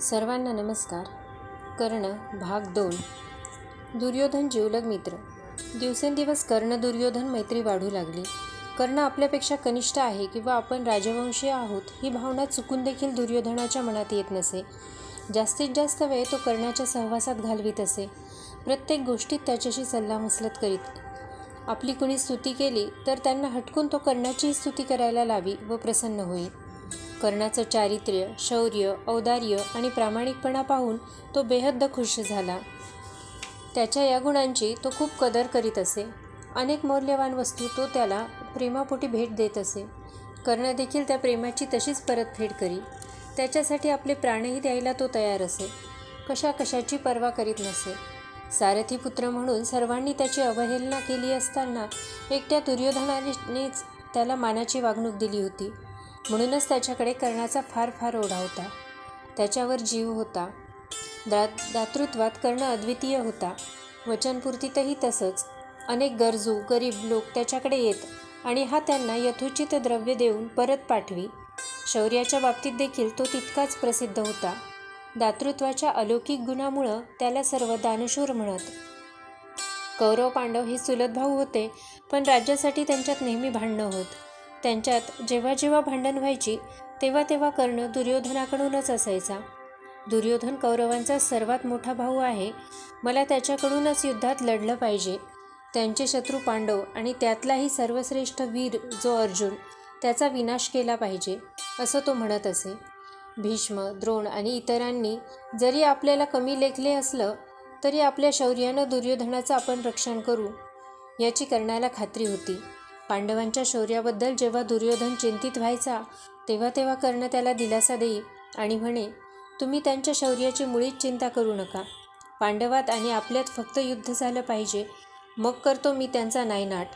सर्वांना नमस्कार. कर्ण भाग दोन. दुर्योधन जिवलग मित्र. दिवसेंदिवस कर्ण दुर्योधन मैत्री वाढू लागली. कर्ण आपल्यापेक्षा कनिष्ठ आहे किंवा आपण राजवंशीय आहोत ही भावना चुकून देखील दुर्योधनाच्या मनात येत नसे. जास्तीत जास्त वेळ तो कर्णाच्या सहवासात घालवीत असे. प्रत्येक गोष्टीत त्याच्याशी सल्लामसलत करीत. आपली कुणी स्तुती केली तर त्यांना हटकून तो कर्णाचीही स्तुती करायला लावी व प्रसन्न होईल. कर्णाचं चारित्र्य शौर्य औदार्य आणि प्रामाणिकपणा पाहून तो बेहद्द खुश झाला. त्याच्या या गुणांची तो खूप कदर करीत असे. अनेक मौल्यवान वस्तू तो त्याला प्रेमापोटी भेट देत असे. कर्ण देखील त्या प्रेमाची तशीच परतफेड करी. त्याच्यासाठी आपले प्राणही द्यायला तो तयार असे. कशा कशाची पर्वा करीत नसे. सारथी पुत्र म्हणून सर्वांनी त्याची अवहेलना केली असताना एकट्या दुर्योधनानेच त्याला मानाची वागणूक दिली होती. म्हणूनच त्याच्याकडे कर्णाचा फार फार ओढा होता. त्याच्यावर जीव होता. दा दातृत्वात कर्ण अद्वितीय होता. वचनपूर्तीतही तसंच. अनेक गरजू गरीब लोक त्याच्याकडे येत आणि हा त्यांना यथोचित द्रव्य देऊन परत पाठवी. शौर्याच्या बाबतीत देखील तो तितकाच प्रसिद्ध होता. दातृत्वाच्या अलौकिक गुणामुळं त्याला सर्व दानशूर म्हणत. कौरव पांडव हे चुलत भाऊ होते पण राज्यासाठी त्यांच्यात नेहमी भांडणं होत. त्यांच्यात जेव्हा जेव्हा भांडण व्हायची तेव्हा तेव्हा कर्ण दुर्योधनाकडूनच असायचा. दुर्योधन कौरवांचा सर्वात मोठा भाऊ आहे. मला त्याच्याकडूनच युद्धात लढलं पाहिजे. त्यांचे शत्रू पांडव आणि त्यातलाही सर्वश्रेष्ठ वीर जो अर्जुन त्याचा विनाश केला पाहिजे असं तो म्हणत असे. भीष्म द्रोण आणि इतरांनी जरी आपल्याला कमी लेखले असलं तरी आपल्या शौर्यानं दुर्योधनाचं आपण रक्षण करू याची कर्णाला खात्री होती. पांडवांच्या शौर्याबद्दल जेव्हा दुर्योधन चिंतित व्हायचा तेव्हा तेव्हा कर्ण त्याला दिलासा देई आणि म्हणे तुम्ही त्यांच्या शौर्याची मुळीच चिंता करू नका. पांडवात आणि आपल्यात फक्त युद्ध झालं पाहिजे. मग करतो मी त्यांचा नायनाट.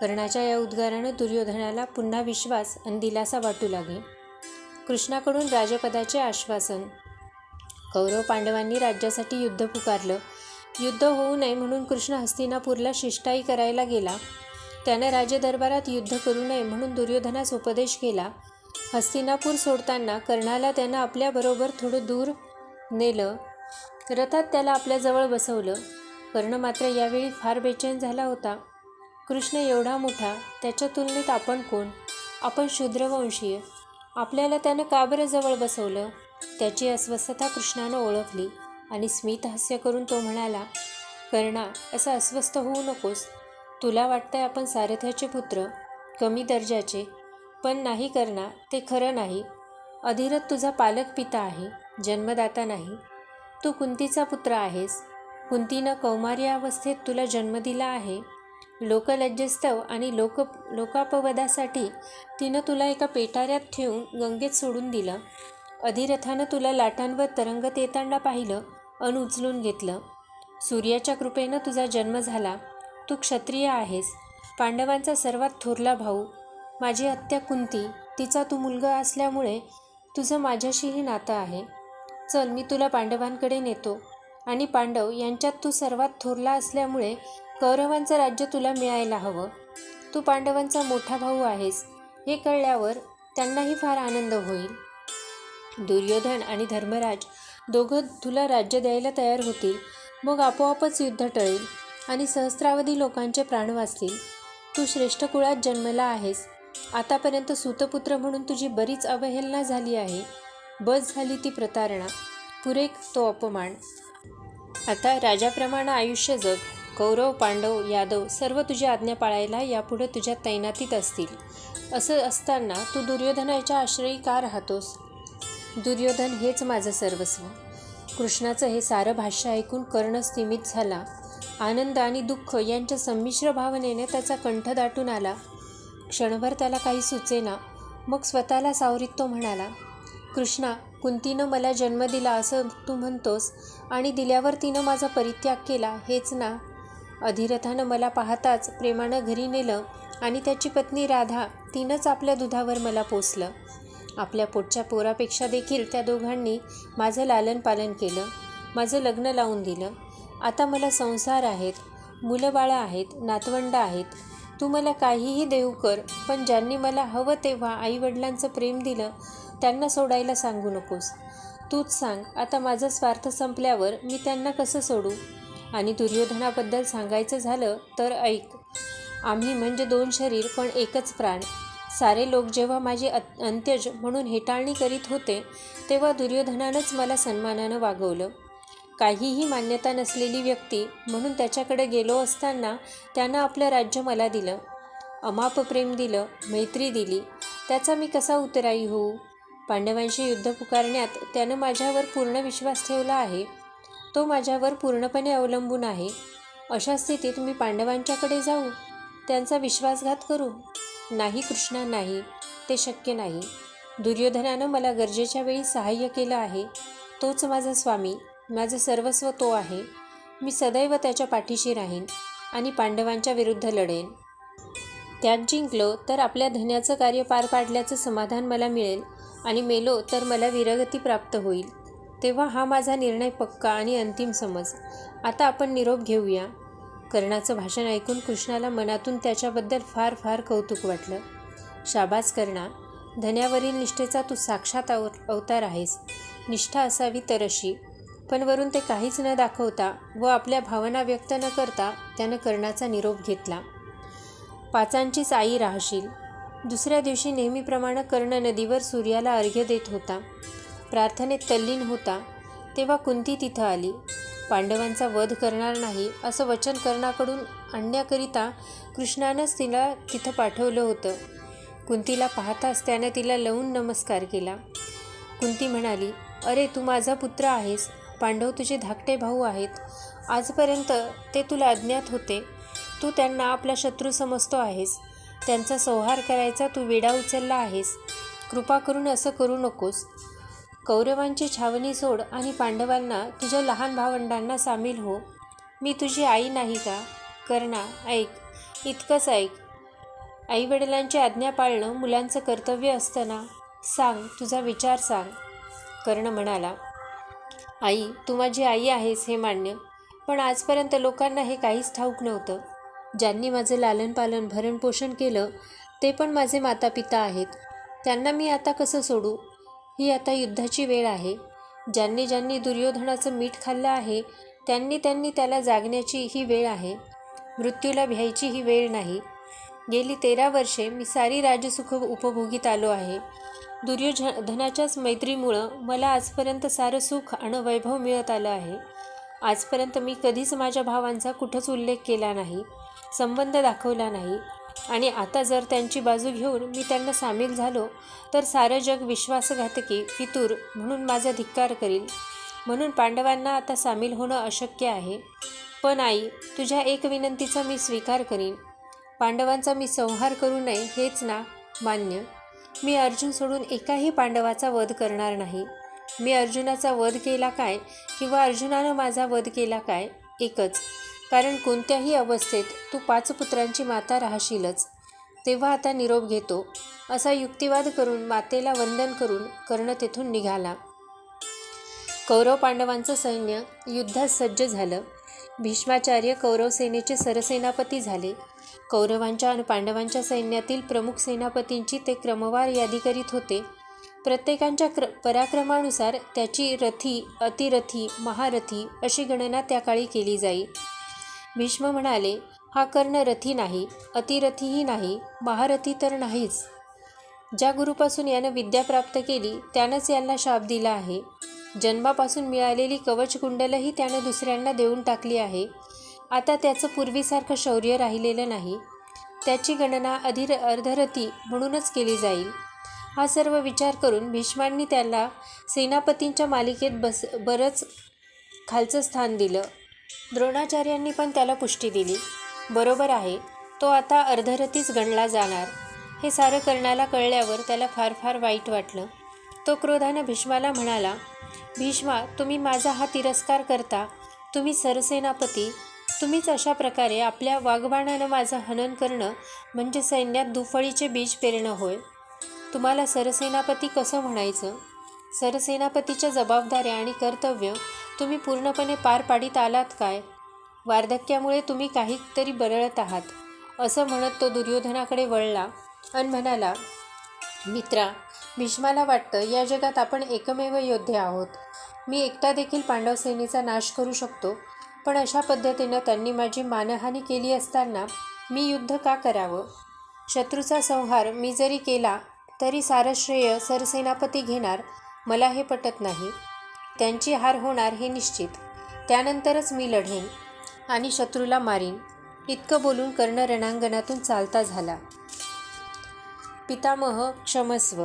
कर्णाच्या या उद्गारानं दुर्योधनाला पुन्हा विश्वास आणि दिलासा वाटू लागे कृष्णाकडून राजपदाचे आश्वासन. कौरव पांडवांनी राज्यासाठी युद्ध पुकारलं. युद्ध होऊ नये म्हणून कृष्ण हस्तिनापूरला शिष्टाई करायला गेला. त्यानं राजदरबारात युद्ध करू नये म्हणून दुर्योधनास उपदेश केला. हस्तिनापूर सोडताना कर्णाला त्यानं आपल्याबरोबर थोडं दूर नेलं. रथात त्याला आपल्याजवळ बसवलं. कर्ण मात्र यावेळी फार बेचैन झाला होता. कृष्ण एवढा मोठा त्याच्या तुलनेत आपण कोण? आपण शूद्रवंशीय. आपल्याला त्यानं का बरं जवळ बसवलं? त्याची अस्वस्थता कृष्णानं ओळखली आणि स्मित हास्य करून तो म्हणाला कर्णा असं अस्वस्थ होऊ नकोस. तुला वाटतंय आपण सारथ्याचे पुत्र कमी दर्जाचे पण नाही करणार ते खरं नाही. अधिरथ तुझा पालक पिता आहे जन्मदाता नाही. तू कुंतीचा पुत्र आहेस. कुंतीनं कौमार्य अवस्थेत तुला जन्म दिला आहे. लोकलज्जस्तव आणि लोक लोकापवदासाठी तिनं तुला एका पेटाऱ्यात ठेवून गंगेत सोडून दिलं. अधिरथानं तुला लाटांवर तरंगत येताना पाहिलं अन उचलून घेतलं. सूर्याच्या कृपेनं तुझा जन्म झाला. तू क्षत्रिय आहेस. पांडवांचा सर्वात थोरला भाऊ. माझी हत्या कुंती. तिचा तू मुलगा असल्यामुळे तुझं माझ्याशीही नातं आहे. चल मी तुला पांडवांकडे नेतो. आणि पांडव यांच्यात तू सर्वात थोरला असल्यामुळे कौरवांचं राज्य तुला मिळायला हवं. तू पांडवांचा मोठा भाऊ आहेस. हे कळल्यावर त्यांनाही फार आनंद होईल. दुर्योधन आणि धर्मराज दोघं तुला राज्य द्यायला तयार होतील. मग आपोआपच युद्ध टळेल. आणि सहस्रावधी लोकांचे प्राण वाचतील. तू श्रेष्ठ कुळात जन्मला आहेस. आतापर्यंत सुतपुत्र म्हणून तुझी बरीच अवहेलना झाली आहे. बस झाली ती प्रतारणा. पुरेक तो अपमान. आता राजाप्रमाणे आयुष्य जग. कौरव पांडव यादव सर्व तुझी आज्ञा पाळायला यापुढे तुझ्या तैनातीत असतील. असं असताना तू दुर्योधनाच्या आश्रयी का राहतोस? दुर्योधन हेच माझं सर्वस्व. कृष्णाचं हे सारं भाष्य ऐकून कर्ण स्तिमित झाला. आनंद आणि दुःख यांच्या संमिश्र भावनेने त्याचा कंठ दाटून आला. क्षणभर त्याला काही सुचेना. मग स्वतःला सावरीत तो म्हणाला कृष्णा कुंतीनं मला जन्म दिला असं तू म्हणतोस आणि दिल्यावर तिनं माझा परित्याग केला हेच ना. अधिरथानं मला पाहताच प्रेमानं घरी नेलं आणि त्याची पत्नी राधा तिनंच आपल्या दुधावर मला पोसलं. आपल्या पोटच्या पोरापेक्षा देखील त्या दोघांनी माझं लालनपालन केलं. माझं लग्न लावून दिलं. आता मला संसार आहेत मुलं बाळं आहेत नातवंड आहेत. तू मला काहीही देऊ कर पण ज्यांनी मला हवं तेव्हा आईवडिलांचं प्रेम दिलं त्यांना सोडायला सांगू नकोस. तूच सांग आता माझा स्वार्थ संपल्यावर मी त्यांना कसं सोडू? आणि दुर्योधनाबद्दल सांगायचं झालं तर ऐक. आम्ही म्हणजे दोन शरीर पण एकच प्राण. सारे लोक जेव्हा माझी अंत्यज म्हणून हेटाळणी करीत होते तेव्हा दुर्योधनानंच मला सन्मानानं वागवलं. काहीही मान्यता नसलेली व्यक्ती म्हणून त्याच्याकडे गेलो असताना त्यानं आपलं राज्य मला दिलं. अमाप प्रेम दिलं मैत्री दिली. त्याचा मी कसा उतराई होऊ? पांडवांशी युद्ध पुकारण्यात त्यानं माझ्यावर पूर्ण विश्वास ठेवला आहे. तो माझ्यावर पूर्णपणे अवलंबून आहे. अशा स्थितीत मी पांडवांच्याकडे जाऊ? त्यांचा विश्वासघात करू? नाही कृष्णा नाही. ते शक्य नाही. दुर्योधनानं मला गरजेच्या वेळी सहाय्य केलं आहे. तोच माझा स्वामी. माझं सर्वस्व तो आहे. मी सदैव त्याच्या पाठीशी राहीन आणि पांडवांच्या विरुद्ध लढेन. त्यात जिंकलो तर आपल्या धन्याचं कार्य पार पाडल्याचं समाधान मला मिळेल आणि मेलो तर मला विरगती प्राप्त होईल. तेव्हा हा माझा निर्णय पक्का आणि अंतिम समज. आता आपण निरोप घेऊया. कर्णाचं भाषण ऐकून कृष्णाला मनातून त्याच्याबद्दल फार फार कौतुक वाटलं. शाबास कर्णा. धन्यावरील निष्ठेचा तू साक्षात अव अवतार आहेस. निष्ठा असावी तर अशी पण वरून ते काहीच न दाखवता व आपल्या भावना व्यक्त न करता त्यानं कर्णाचा निरोप घेतला. पाचांचीच आई राहशील. दुसऱ्या दिवशी नेहमीप्रमाणे कर्ण नदीवर सूर्याला अर्घ्य देत होता. प्रार्थनेत तल्लीन होता. तेव्हा कुंती तिथं आली. पांडवांचा वध करणार नाही असं वचन कर्णाकडून आणण्याकरिता कृष्णानंच तिला तिथं पाठवलं होतं. कुंतीला पाहताच त्यानं तिला लवून नमस्कार केला. कुंती म्हणाली अरे तू माझा पुत्र आहेस. पांडव तुझे धाकटे भाऊ आहेत. आजपर्यंत ते तुला अज्ञात होते. तू त्यांना आपला शत्रू समजतो आहेस. त्यांचा संहार करायचा तू वेडा उचलला आहेस. कृपा करून असं करू नकोस. कौरवांची छावणी सोड आणि पांडवांना तुझ्या लहान भावंडांना सामील हो. मी तुझी आई नाही का? कर्णा ऐक. इतकंच ऐक. आईवडिलांची आज्ञा पाळणं मुलांचं कर्तव्य असतं ना? सांग तुझा विचार सांग. कर्ण म्हणाला. आई तू माझी आई आहेस हे मान्य. पण आजपर्यंत लोकांना हे काहीच ठाऊक नव्हतं. ज्यांनी माझं लालनपालन भरणपोषण केलं ते पण माझे मातापिता आहेत. त्यांना मी आता कसं सोडू? ही आता युद्धाची वेळ आहे. ज्यांनी ज्यांनी दुर्योधनाचं मीठ खाल्लं आहे त्यांनी त्यांनी त्याला जागण्याची ही वेळ आहे. मृत्यूला भ्यायची ही वेळ नाही. गेली तेरा वर्षे मी सारी राजसुख उपभोगीत आलो आहे. दुर्योधनाच्याच मैत्रीमुळं मला आजपर्यंत सारं सुख आणि वैभव मिळत आलं आहे. आजपर्यंत मी कधीच माझ्या भावांचा कुठंच उल्लेख केला नाही संबंध दाखवला नाही. आणि आता जर त्यांची बाजू घेऊन मी त्यांना सामील झालो तर सारं जग विश्वासघातकी फितूर म्हणून माझा धिक्कार करील. म्हणून पांडवांना आता सामील होणं अशक्य आहे. पण आई तुझ्या एक विनंतीचा मी स्वीकार करीन. पांडवांचा मी संहार करू नये हेच ना मान्य. मी अर्जुन सोडून एकाही पांडवाचा वध करणार नाही. मी अर्जुनाचा वध केला काय किंवा अर्जुनानं माझा वध केला काय? एकच. कारण कोणत्याही अवस्थेत तू पाच पुत्रांची माता राहशीलच. तेव्हा आता निरोप घेतो. असा युक्तिवाद करून मातेला वंदन करून कर्ण तेथून निघाला. कौरव पांडवांचं सैन्य युद्धात सज्ज झालं. भीष्माचार्य कौरव सेनेचे सरसेनापती झाले. कौरवांच्या आणि पांडवांच्या सैन्यातील प्रमुख सेनापतींची ते क्रमवार यादी करीत होते. प्रत्येकांच्या क्र पराक्रमानुसार त्याची रथी अतिरथी महारथी अशी गणना त्या काळी केली जाई. भीष्म म्हणाले हा कर्ण रथी नाही अतिरथीही नाही महारथी तर नाहीच. ज्या गुरुपासून यानं विद्या प्राप्त केली त्यानंच यांना शाप दिला आहे. जन्मापासून मिळालेली कवचकुंडलही त्यानं दुसऱ्यांना देऊन टाकली आहे. आता त्याचं पूर्वीसारखं शौर्य राहिलेलं नाही. त्याची गणना अधिर अर्धरथी म्हणूनच केली जाईल. हा सर्व विचार करून भीष्मांनी त्याला सेनापतींच्या मालिकेत बस बरंच खालचं स्थान दिलं. द्रोणाचार्यांनी पण त्याला पुष्टी दिली. बरोबर आहे तो आता अर्धरथीच गणला जाणार. हे सारं कर्णाला कळल्यावर त्याला फार फार वाईट वाटलं. तो क्रोधानं भीष्माला म्हणाला भीष्मा तुम्ही माझा हा तिरस्कार करता. तुम्ही सरसेनापती. तुम्हीच अशा प्रकारे आपल्या वाघबाणानं माझं हनन करणं म्हणजे सैन्यात दुफळीचे बीज पेरणं होय. तुम्हाला सरसेनापती कसं म्हणायचं? सरसेनापतीच्या जबाबदाऱ्या आणि कर्तव्य तुम्ही पूर्णपणे पार पाडीत आलात काय? वार्धक्यामुळे तुम्ही काहीतरी बरळत आहात असं म्हणत तो दुर्योधनाकडे वळला आणि म्हणाला मित्रा भीष्माला वाटतं या जगात आपण एकमेव योद्धे आहोत. मी एकटा देखील पांडवसेनेचा नाश करू शकतो पण अशा पद्धतीनं त्यांनी माझी मानहानी केली असताना मी युद्ध का करावं? शत्रूचा संहार मी जरी केला तरी सारं श्रेय सरसेनापती घेणार मला हे पटत नाही. त्यांची हार होणार हे निश्चित. त्यानंतरच मी लढेन आणि शत्रूला मारीन. इतकं बोलून कर्ण रणांगणातून चालता झाला. पितामह क्षमस्व.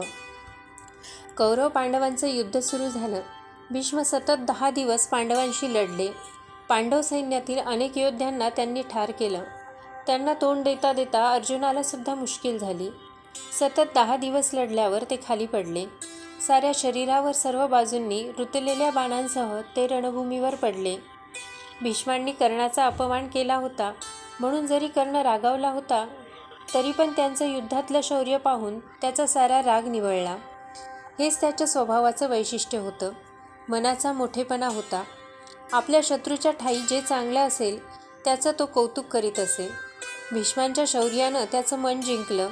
कौरव पांडवांचं युद्ध सुरू झालं. भीष्म सतत दहा दिवस पांडवांशी लढले. पांडव सैन्यातील अनेक योद्ध्यांना त्यांनी ठार केलं. त्यांना तोंड देता देता अर्जुनाला सुद्धा मुश्किल झाली. सतत दहा दिवस लढल्यावर ते खाली पडले. साऱ्या शरीरावर सर्व बाजूंनी रुतलेल्या बाणांसह ते रणभूमीवर पडले. भीष्मांनी कर्णाचा अपमान केला होता. म्हणून जरी कर्ण रागावला होता तरी पण त्यांचं युद्धातलं शौर्य पाहून त्याचा सारा राग निवळला. हेच त्याच्या स्वभावाचं वैशिष्ट्य होतं. मनाचा मोठेपणा होता. आपल्या शत्रूच्या ठाई जे चांगलं असेल त्याचं तो कौतुक करीत असे. भीष्मांच्या शौर्यानं त्याचं मन जिंकलं.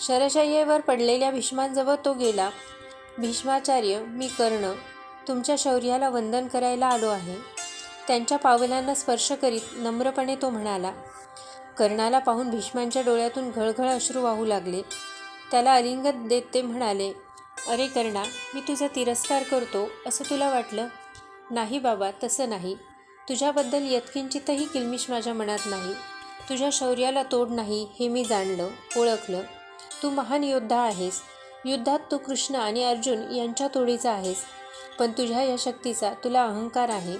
शरशय्येवर पडलेल्या भीष्मांजवळ तो गेला. भीष्माचार्य मी कर्ण. तुमच्या शौर्याला वंदन करायला आलो आहे. त्यांच्या पावलांना स्पर्श करीत नम्रपणे तो म्हणाला कर्णाला पाहून भीष्मांच्या डोळ्यातून घळघळ अश्रू वाहू लागले. त्याला अलिंगत देत ते म्हणाले अरे कर्णा मी तुझा तिरस्कार करतो असं तुला वाटलं? नाही बाबा तसं नाही. तुझ्याबद्दल यत्किंचितही किलमिश माझ्या मनात नाही. तुझ्या शौर्याला तोड नाही हे मी जाणलं ओळखलं. तू महान योद्धा आहेस. युद्धात तू कृष्ण आणि अर्जुन यांच्या तोडीचा आहेस. पण तुझ्या या शक्तीचा तुला अहंकार आहे.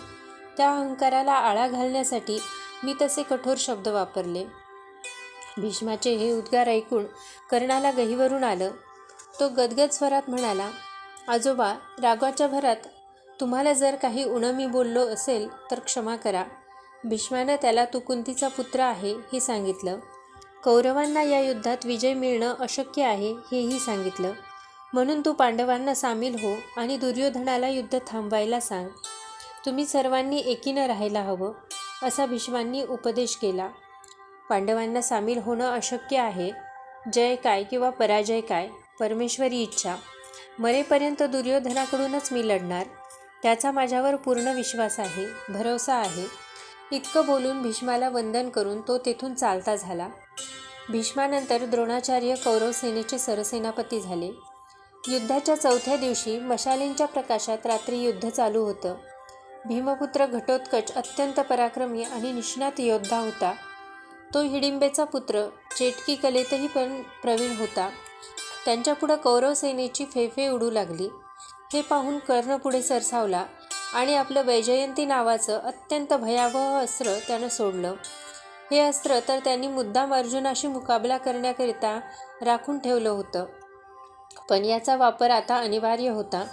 त्या अहंकाराला आळा घालण्यासाठी मी तसे कठोर शब्द वापरले. भीष्माचे हे उद्गार ऐकून कर्णाला गहीवरून आलं. तो गदगद स्वरात म्हणाला आजोबा रागाच्या भरात तुम्हाला जर काही उणं मी बोललो असेल तर क्षमा करा. भीष्मानं त्याला तू कुंतीचा पुत्र आहे हे सांगितलं. कौरवांना या युद्धात विजय मिळणं अशक्य आहे हेही सांगितलं. म्हणून तू पांडवांना सामील हो आणि दुर्योधनाला युद्ध थांबवायला सांग. तुम्ही सर्वांनी एकीनं राहायला हवं असा भीष्मांनी उपदेश केला. पांडवांना सामील होणं अशक्य आहे. जय काय किंवा पराजय काय परमेश्वरी इच्छा. मरेपर्यंत दुर्योधनाकडूनच मी लढणार. त्याचा माझ्यावर पूर्ण विश्वास आहे भरोसा आहे. इतकं बोलून भीष्माला वंदन करून तो तेथून चालता झाला. भीष्मानंतर द्रोणाचार्य कौरव सेनेचे सरसेनापती झाले. युद्धाच्या चौथ्या दिवशी मशालींच्या प्रकाशात रात्री युद्ध चालू होतं. भीमपुत्र घटोत्कच अत्यंत पराक्रमी आणि निष्णात योद्धा होता. तो हिडिंबेचा पुत्र चेटकी कलेतही पण प्रवीण होता. त्यांच्यापुढं कौरव सेनेची फेफे उडू लागली. हे पाहून कर्ण पुढे सरसावला आणि आपलं वैजयंती नावाचं अत्यंत भयावह अस्त्र त्यानं सोडलं. हे अस्त्र तर त्यांनी मुद्दाम अर्जुनाशी मुकाबला करण्याकरिता राखून ठेवलं होतं. पण याचा वापर आता अनिवार्य होता.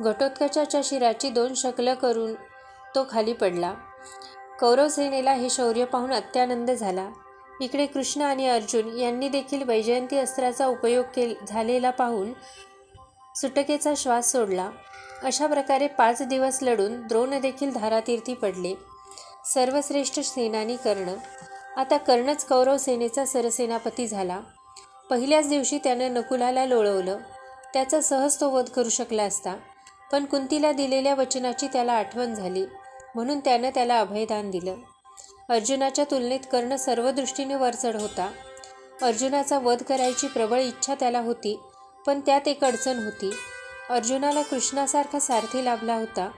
घटोत्कचाच्या शिराची दोन शकलं करून तो खाली पडला. कौरव सेनेला हे शौर्य पाहून अत्यानंद झाला. इकडे कृष्ण आणि अर्जुन यांनी देखील वैजयंती अस्त्राचा उपयोग केल झालेला पाहून सुटकेचा श्वास सोडला. अशा प्रकारे पाच दिवस लढून द्रोण देखील धारातीर्थी पडले. सर्वश्रेष्ठ सेनानी कर्ण. आता कर्णच कौरव सेनेचा सरसेनापती झाला. पहिल्याच दिवशी त्यानं नकुलाला लोळवलं. त्याचा सहज तो वध करू शकला असता पण कुंतीला दिलेल्या वचनाची त्याला आठवण झाली. म्हणून त्यानं त्याला अभयदान दिलं. अर्जुनाच्या तुलनेत कर्ण सर्व दृष्टीने वरचढ होता. अर्जुनाचा वध करायची प्रबळ इच्छा त्याला होती. पण त्यात एक अडचण होती. अर्जुनाला कृष्णासारखा सारथी लाभला होता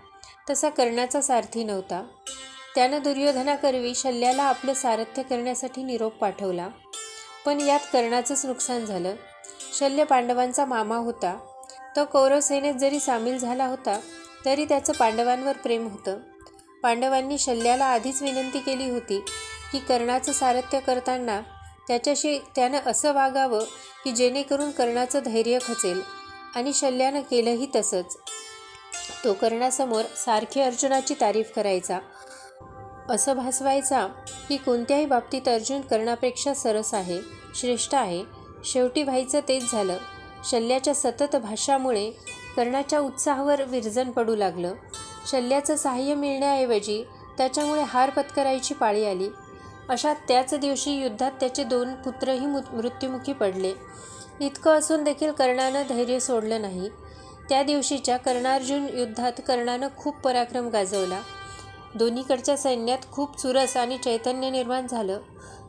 तसा कर्णाचा सारथी नव्हता. त्यानं दुर्योधनाकरवी शल्याला आपलं सारथ्य करण्यासाठी निरोप पाठवला. पण यात कर्णाचंच नुकसान झालं. शल्य पांडवांचा मामा होता. तो कौरव सेनेत जरी सामील झाला होता तरी त्याचं पांडवांवर प्रेम होतं. पांडवांनी शल्याला आधीच विनंती केली होती की कर्णाचं सारथ्य करताना त्याच्याशी त्यानं असं वागावं की जेणेकरून कर्णाचं धैर्य खचेल आणि शल्यानं केलंही तसंच. तो कर्णासमोर सारखी अर्जुनाची तारीफ करायचा. असं भासवायचा की कोणत्याही बाबतीत अर्जुन कर्णापेक्षा सरस आहे श्रेष्ठ आहे. शेवटी व्हायचं तेच झालं. शल्याच्या सतत भाषामुळे कर्णाच्या उत्साहावर विरजन पडू लागलं. शल्याचं सहाय्य मिळण्याऐवजी त्याच्यामुळे हार पत्करायची पाळी आली. अशा त्याच दिवशी युद्धात त्याचे दोन पुत्रही मु मृत्युमुखी पडले. इतकं असून देखील कर्णानं धैर्य सोडलं नाही. त्या दिवशीच्या कर्णार्जुन युद्धात कर्णानं खूप पराक्रम गाजवला. दोन्हीकडच्या सैन्यात खूप चुरस आणि चैतन्य निर्माण झालं.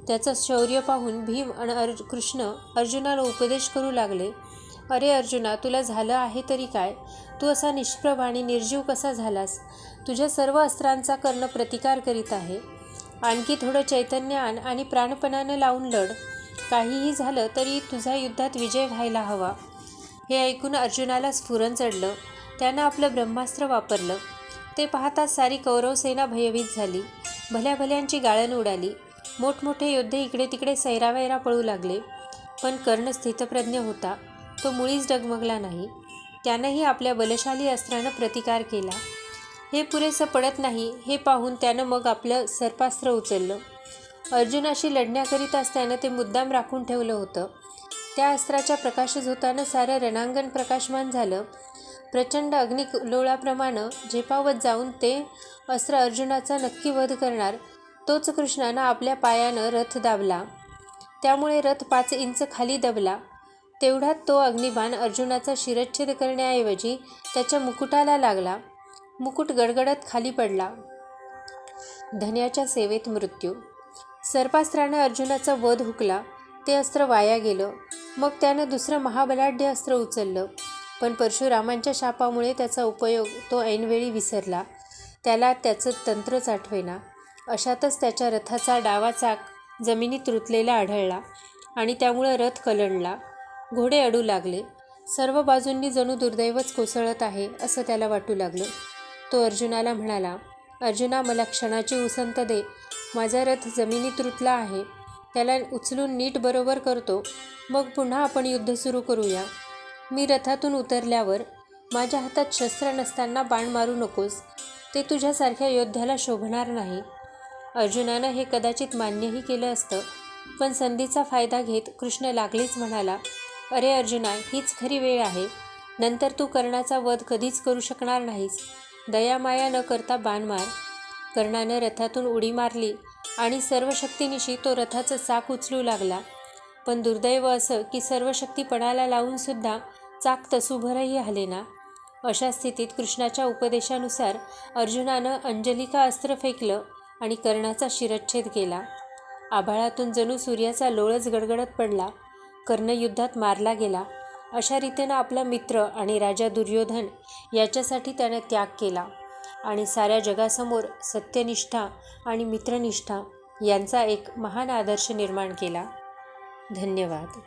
त्याचं शौर्य पाहून भीम आणि अर्ज कृष्ण अर्जुनाला उपदेश करू लागले. अरे अर्जुना तुला झालं आहे तरी काय? तू असा निष्प्रभ आणि निर्जीव कसा झालास? तुझ्या सर्व अस्त्रांचा कर्ण प्रतिकार करीत आहे. आणखी थोडं चैतन्य आण आणि प्राणपणानं लावून लढ. काहीही झालं तरी तुझा युद्धात विजय व्हायला हवा. हे ऐकून अर्जुनाला स्फुरण चढलं. त्यानं आपलं ब्रह्मास्त्र वापरलं. ते पाहताच सारी कौरवसेना भयभीत झाली. भल्या भल्यांची गाळण उडाली. मोठमोठे योद्धे इकडे तिकडे सैरावैरा पळू लागले. पण कर्ण स्थितप्रज्ञ होता. तो मुळीच डगमगला नाही. त्यानंही आपल्या बलशाली अस्त्रानं प्रतिकार केला. हे पुरेसं पडत नाही हे पाहून त्यानं मग आपलं सर्पास्त्र उचललं. अर्जुनाशी लढण्याकरिता असताना ते मुद्दाम राखून ठेवलं होतं. त्या अस्त्राच्या प्रकाशच होताना सारं रणांगण प्रकाशमान झालं. प्रचंड अग्निलोळाप्रमाणे झेपावत जाऊन ते अस्त्र अर्जुनाचा नक्की वध करणार तोच कृष्णानं आपल्या पायानं रथ दाबला. त्यामुळे रथ पाच इंच खाली दबला. तेवढ्यात तो अग्निबाण अर्जुनाचा शिरच्छेद करण्याऐवजी त्याच्या मुकुटाला लागला. मुकुट गडगडत खाली पडला. धन्याच्या सेवेत मृत्यू. सर्पास्त्रानं अर्जुनाचा वध हुकला. ते अस्त्र वाया गेलं. मग त्यानं दुसरं महाबलाढ्य अस्त्र उचललं. पण परशुरामांच्या शापामुळे त्याचा उपयोग तो ऐनवेळी विसरला. त्याला त्याचं तंत्रच आठवेना अशातच त्याच्या रथाचा डावा चाक जमिनीत रुतलेला आढळला आणि त्यामुळं रथ कलंडला. घोडे अडू लागले. सर्व बाजूंनी जणू दुर्दैवच कोसळत आहे असं त्याला वाटू लागलं. तो अर्जुनाला म्हणाला अर्जुना मला क्षणाची उसंत दे. माझा रथ जमिनीत रुतला आहे. त्याला उचलून नीट बरोबर करतो. मग पुन्हा आपण युद्ध सुरू करूया. मी रथातून उतरल्यावर माझ्या हातात शस्त्र नसताना बाण मारू नकोस. ते तुझ्यासारख्या योद्ध्याला शोभणार नाही. अर्जुनानं हे कदाचित मान्यही केलं असतं पण संधीचा फायदा घेत कृष्ण लागलीच म्हणाला अरे अर्जुना हीच खरी वेळ आहे. नंतर तू कर्णाचा वध कधीच करू शकणार नाहीस. दयामाया न करता बाण मार. कर्णानं रथातून उडी मारली आणि सर्व शक्तीनिशी तो रथाचं चाक उचलू लागला. पण दुर्दैव असं की सर्व शक्ती पणाला लावूनसुद्धा चाक तसूभरही हलेना अशा स्थितीत कृष्णाच्या उपदेशानुसार अर्जुनानं अंजलिका अस्त्र फेकलं आणि कर्णाचा शिरच्छेद केला. आभाळातून जणू सूर्याचा लोळच गडगडत पडला. कर्ण युद्धात मारला गेला. अशा रीतीनं आपला मित्र आणि राजा दुर्योधन याच्यासाठी त्याने त्याग केला. आणि साऱ्या जगासमोर सत्यनिष्ठा आणि मित्रनिष्ठा यांचा एक महान आदर्श निर्माण केला. धन्यवाद.